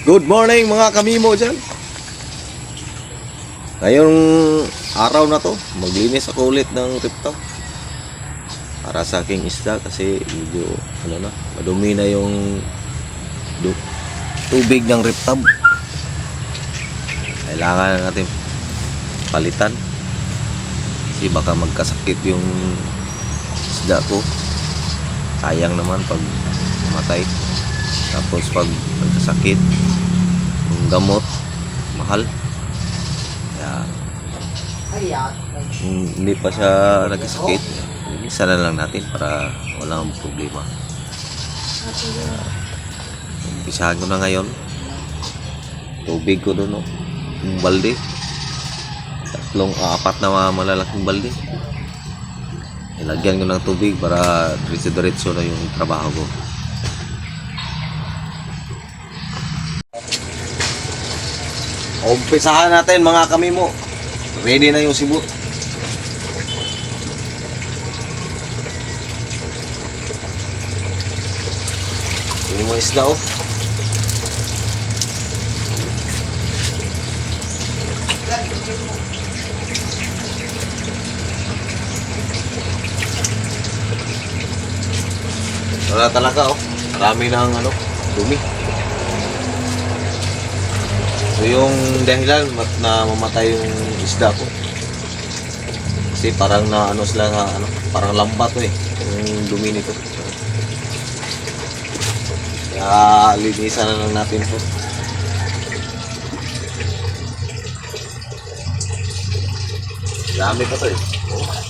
Good morning mga kamimo dyan. Ngayong araw na to, maglinis ako ulit ng riptaw. Para sa aking isda kasi medyo ano na, madumi na yung du- tubig ng riptab. Kailangan na natin palitan. Kasi baka magkasakit yung isda ko. Sayang naman pag matay. Tapos pag nagkasakit, yung gamot, mahal. Kaya, kung hindi pa siya nagkasakit, isa na lang natin para walang problema. Kaya, umpisahan ko na ngayon. Tubig ko doon, no? Yung balde. Tatlong, ah, apat na malalaking balde. Ilagyan ko ng tubig para diretso-diretso na yung trabaho ko. Umpisahan natin mga kami mo. Ready na yung sibut. Yung mga isda oh. Wala talaga oh. Marami ng ano, dumi. So yung dahilan mat na mamatay yung isda ko. Kasi parang na ano sila na ano, parang lambat to eh. Yung dumi nito. Kaya linisan na lang natin to. Dami pa to eh.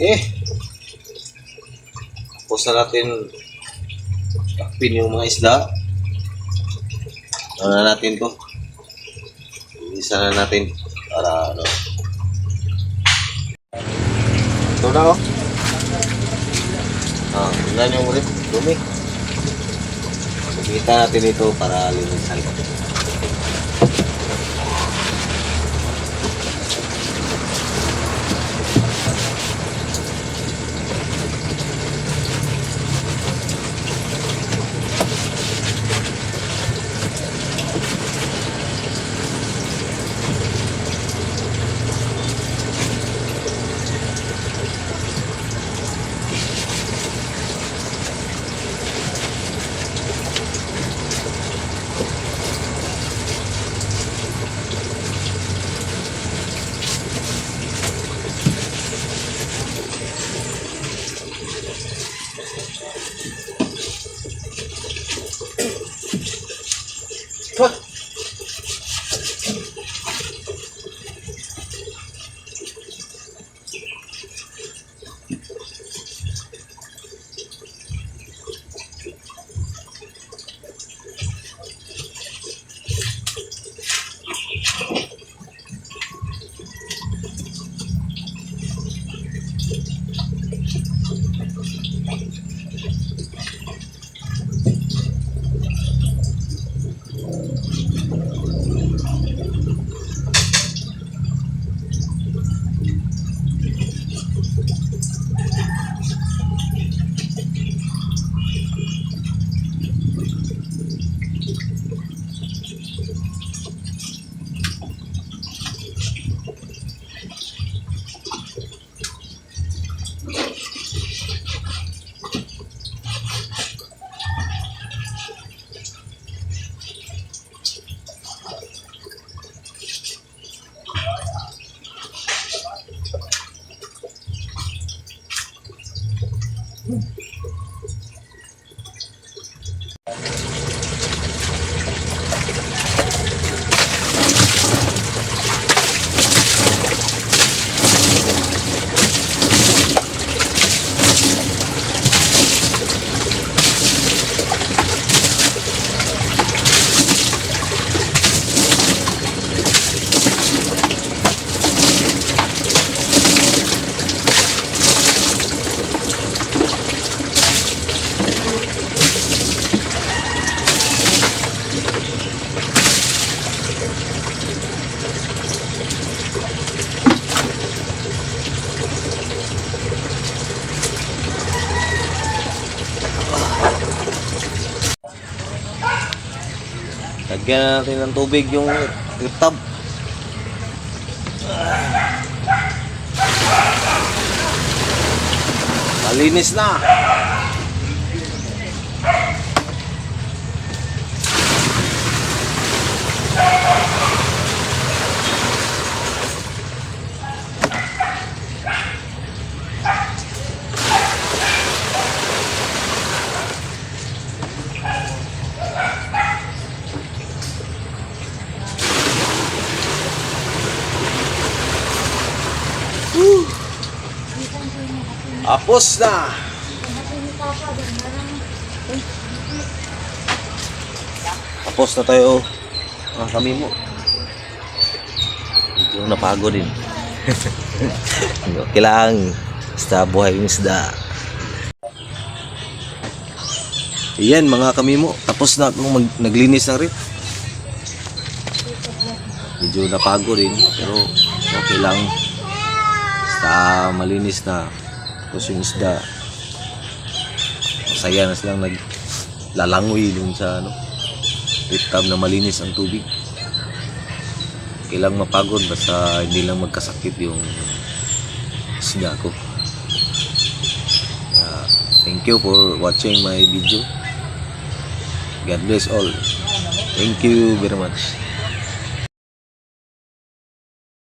Eh. Tapos na natin takpin yung mga isda. Ano na natin to? Isa na natin para ano. Ito na oh. Ah, tingnan yung ulit. Dumi. Kumita natin ito para linisan. Lagyan natin ng tubig yung tub. Malinis na. Apos na. Tapos na tayo. Ah, kami mo. Medyo napagod din. okay lang. Basta buhay yung isda. Yan mga kami mo. Tapos na akong mag- naglinis ng rip. Medyo napagod din. Pero okay lang. Malinis na. Tapos yung isda. Masaya na silang naglalangoy dun sa ano. Riptab na malinis ang tubig. Kailang mapagod basta hindi lang magkasakit yung isda ko. Kaya, thank you for watching my video. God bless all. Thank you very much.